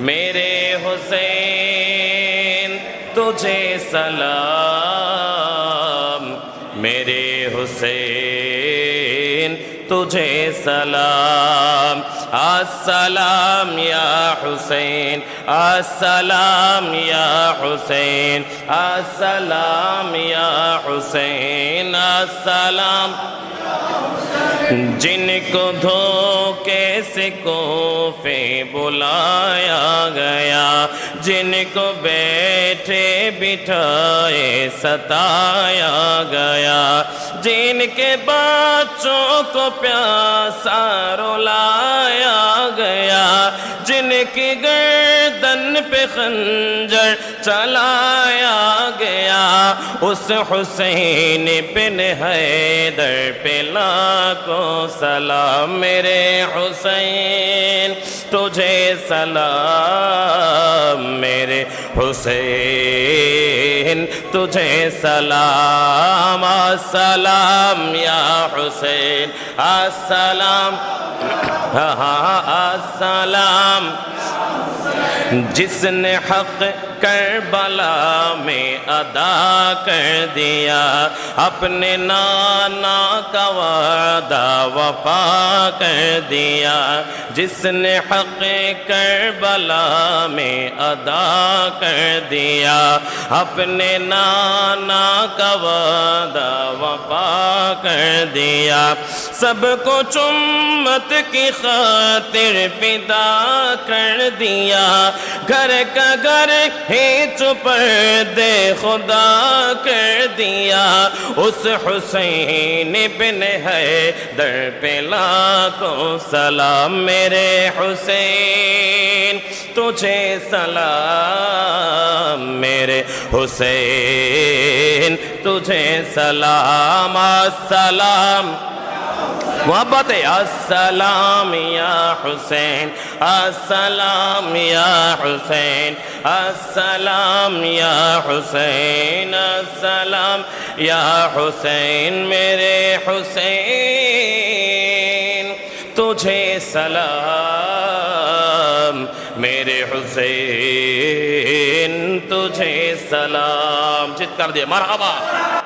میرے حسین تجھے سلام میرے حسین تجھے سلام السلام یا حسین السلام یا حسین السلام یا حسین السلام جن کو دھوکے سے کوفے بلایا گیا جن کو بیٹھے بٹھائے ستایا گیا۔ جن کے بچوں کو پیاسا رلایا گیا۔ جن کی گردن پہ خنجر چلایا گیا اس حسین بن حیدر پہ لاکھوں سلام میرے حسین، تجھے سلام میرے حسین، تجھے سلام السلام یا حسین السلام ہاں السلام جس نے حق کربلا میں ادا کر دیا اپنے نانا کا وعدہ وفا کر دیا۔ جس نے حق کربلا میں ادا کر دیا۔ اپنے نانا کا وعدہ وفا کر دیا۔ سب کو چمت کی خاطر پیدا کر دیا۔ گھر کا گھر ہی چپر دے خدا کر دیا۔ اس حسین بن ہے، در پہ لاکھوں سلام میرے حسین۔ تجھے سلام میرے حسین۔ تجھے سلام، السلام۔ محبت، السلام، یا حسین السلام یا حسین السلام یا حسین السلام یا حسین میرے حسین تجھے سلام میرے حسین تجھے سلام جت کر دے مرحبا